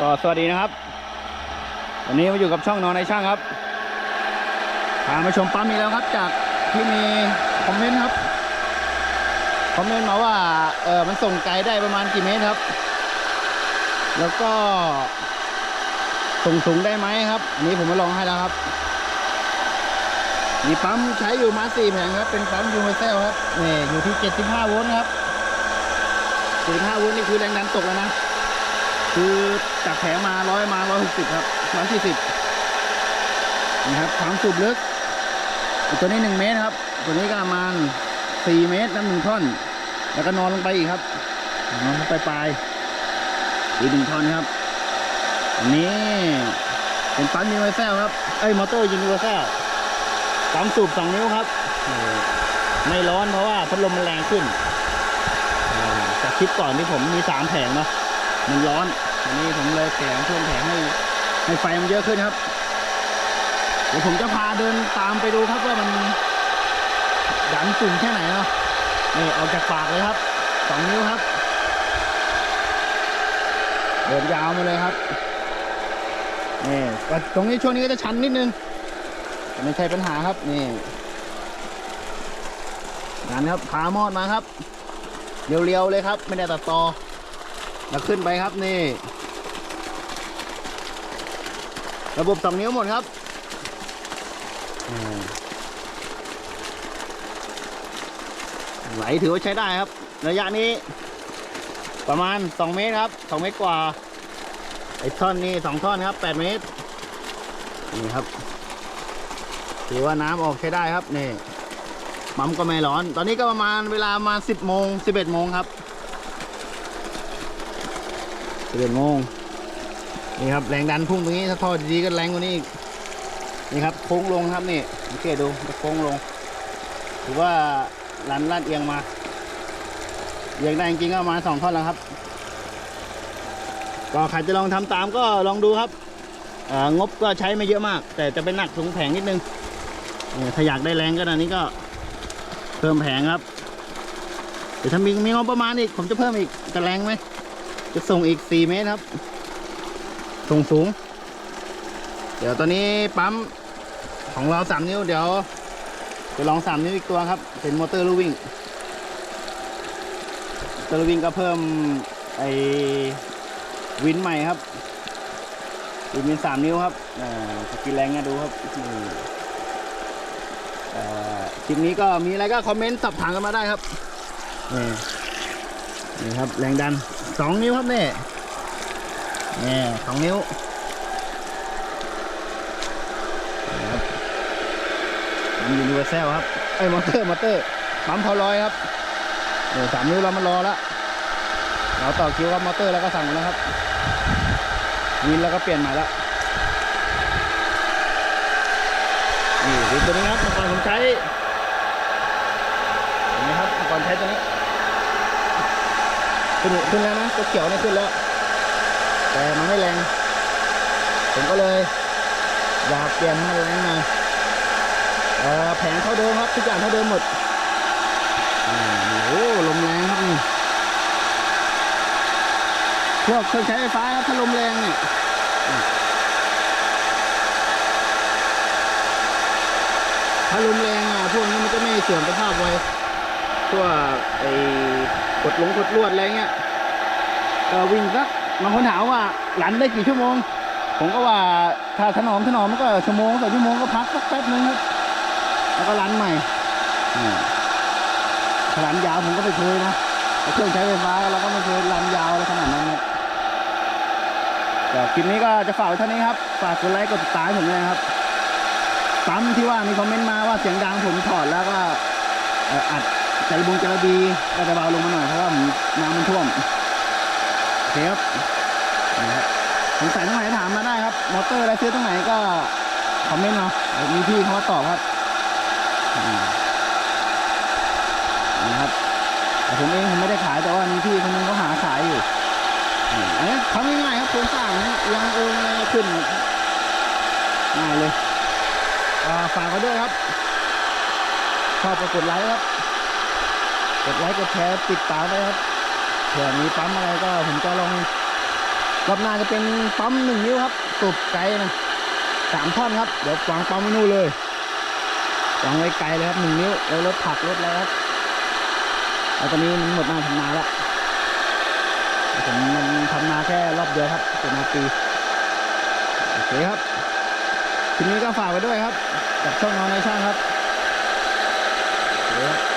ก็สวัสดีนะครับ วันนี้มาอยู่กับช่องนอนในช่างครับพามาชมปั๊มอีกแล้วครับ จากที่มีคอมเมนต์ครับคอมเมนต์มาว่าเออมันส่งไกลได้ประมาณกี่เมตรครับ แล้วก็ส่งสูงได้ไหมครับอันนี้ผมมาลองให้แล้วครับมีปั๊มใช้อยู่มาสี่แผงครับ เป็นปั๊มยูเมเซลครับนี่อยู่ที่ 75 โวลต์ครับ 75 โวลต์นี่คือแรงดันตกแล้วนะ คือจากแผงมาร้อยมาร้อยหกสิบครับร้อยสี่สิบนะครับความสูบลึกอีกตัวนี้หนึ่งเมตรครับ ตัวนี้ก็ประมาณสี่เมตรน้ำหนึ่งท่อน แล้วก็นอนลงไปอีกครับนอนลงไปปลายอีกหนึ่งท่อนครับอันนี้เป็นปั๊มยูนิเวอร์แซลครับเอ้ยมอเตอร์ยูนิเวอร์แซลปั๊มสูบสองนิ้วครับนี่ไม่ร้อนเพราะว่าพัดลมมันแรงขึ้นอ่าจากคลิปก่อนที่ผมมีสามแผงเนาะมันร้อน อันนี้ผมเลยแถมเพิ่มแผงให้ให้ไฟมันเยอะขึ้นครับ เดี๋ยวผมจะพาเดินตามไปดูครับว่ามันดันสูงแค่ไหนเนาะนี่ออกจากปากเลยครับสองนิ้วครับ เดินยาวมาเลยครับนี่ก็ตรงนี้ช่วงนี้ก็จะชันนิดนึงไม่ใช่ปัญหาครับนี่ดันครับพามอดมาครับ เรียวๆเลยครับ ไม่ได้ตัดต่อแล้วขึ้นไปครับนี่ ระบบสองนิ้วหมดครับไหลถือว่าใช้ได้ครับ ระยะนี้ ประมาณ2เมตรครับ2เมตรกว่า ไอ้ท่อนนี้2ท่อนครับ8เมตร นี่ครับ ถือว่าน้ำออกใช้ได้ครับนี่ปั๊มก็ไม่ร้อน ตอนนี้ก็ประมาณเวลาประมาณ10โมง11โมงครับสิบเอ็ดโมง นี่ครับแรงดันพุ่งตรงนี้ถ้าทอดดีๆก็แรงกว่านี้อีกนี่ครับโค้งลงครับนี่สังเกตดูโค้งลงถือว่าลันลาดเอียงมาเอียงได้จริงๆก็มาสองท่อนแล้วครับ ก็ใครจะลองทำตามก็ลองดูครับงบก็ใช้ไม่เยอะมาก แต่จะเป็นหนักสูงแผงนิดนึงนถ้าอยากได้แรงก็อันนี้ก็เพิ่มแผงครับเดี๋ยวถ้ามีมีงบประมาณอีกผมจะเพิ่มอีกจะแรงไหมจะส่งอีก4เมตรครับ ส่งสูง เดี๋ยวตอนนี้ปั๊มของเรา3นิ้ว เดี๋ยวจะลอง3นิ้วอีกตัวครับ เป็นมอเตอร์ลูวิ่งมอเตอร์ลูวิ่งก็เพิ่มไอวินใหม่ครับวินเป็น3นิ้วครับอ่ากินแรงนะดูครับนี่อ่าคลิปนี้ก็มีอะไรก็คอมเมนต์สอบถามกันมาได้ครับนี่นะครับแรงดันสองนิ้วครับนี่ นี่สองนิ้วครับปั๊มยูนิเวอร์แซลครับไอ้มอเตอร์มอเตอร์ปั๊มพอลอยครับนี่สามนิ้วเรามารอแล้วเราต่อคิวกับมอเตอร์แล้วก็สั่งแล้วครับวินแล้วก็เปลี่ยนใหม่แล้วนี่วินตัวนี้ครับเมื่อก่อนผมใช้เห็นไหมครับเมื่อก่อนใช้ตัวนี้ขึ้นขึ้นแล้วนะตัวเขียวเนี่ยขึ้นแล้ว แต่มันไม่แรง ผมก็เลยอยากเปลี่ยนให้มันแรงหน่อยแผงเท่าเดิมครับทุกอย่างเท่าเดิมหมดโอ้ลมแรงครับนี่พวกเครื่องใช้ไฟฟ้าครับถ้าลมแรงเนี่ยถ้าลมแรงอะพวกนี้มันก็ไม่เสื่อมสภาพไว้พวกไอ้กดลงกดลวดอะไรเงี้ยก็วิ่งสัก บางคนถามว่าหลันได้กี่ชั่วโมง ผมก็ว่าถ้าถนอมถนอมมันก็ชั่วโมงสองชั่วโมงก็พักสักแป๊บนึงครับแล้วก็รันใหม่อืมถ้ารันยาวผมก็ไม่เคยนะเครื่องใช้ไฟฟ้าเราก็ไม่เคยรันยาวอะไรขนาดนั้นครับก็คลิปนี้ก็จะฝากไว้เท่านี้ครับฝากกดไลค์กดติดตามผมด้วยครับซ้ำที่ว่ามีคอมเมนต์มาว่าเสียงดังผมถอดแล้วก็อัดจระบงจระบีก็จะเบาลงมาหน่อยเพราะว่าน้ำมันท่วม เคครับนี่ครับสงสัยตรงไหนถามมาได้ครับ มอเตอร์อะไรซื้อตรงไหนก็คอมเมนต์เดี๋ยวมีพี่เขาตอบครับนะครับแต่ผมเองผมไม่ได้ขายแต่ว่ามีพี่คนนึงเขาหาขายอยู่อันนี้ทำง่ายๆครับโครงสร้างนะยังเองขึ้นง่ายเลยฝากเขาด้วยครับชอบกดไลค์ครับกดไลค์กดแชร์ติดตามไว้ครับ ผื่อมีปั๊มอะไรก็ผมจะลองรอบหน้าจะเป็นปั๊มหนึ่งนิ้วครับสูบไกลนะสามท่อนครับ เดี๋ยววางปั๊มไว้นู่นเลยวางไว้ไกลเลยครับหนึ่งนิ้วแล้วรถผักรถอะไรครับแล้วตอนนี้มันหมดหน้าทำนาแล้วผมมันทำนาแค่รอบเดียวครับเป็นนาปีโอเคครับทีนี้ก็ฝากไว้ด้วยครับ กับช่องนอนในช่างครับโอเคครับ